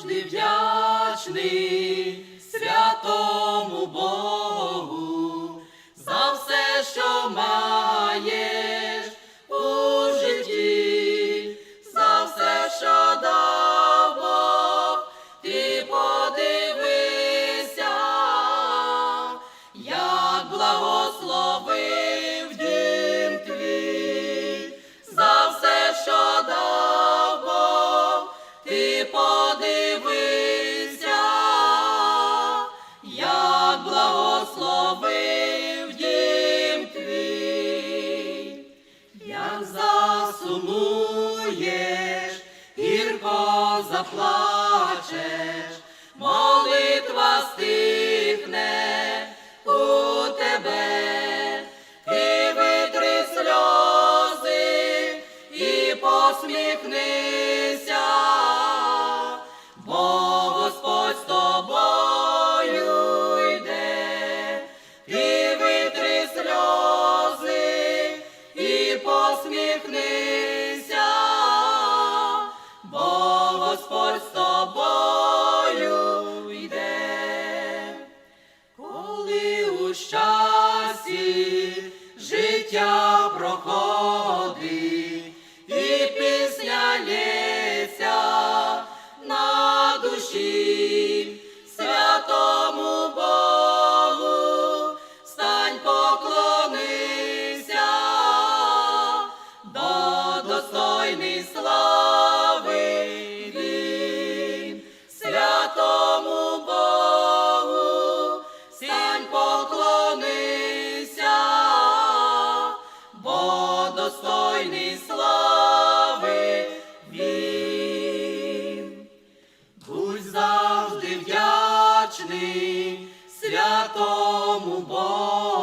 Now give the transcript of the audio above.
Завжди вдячний святому. засумуєш, гірко заплачеш, молитва стихне у тебе, ти витри сльози і посміхнись. достойний слави він. будь завжди вдячний святому Богу.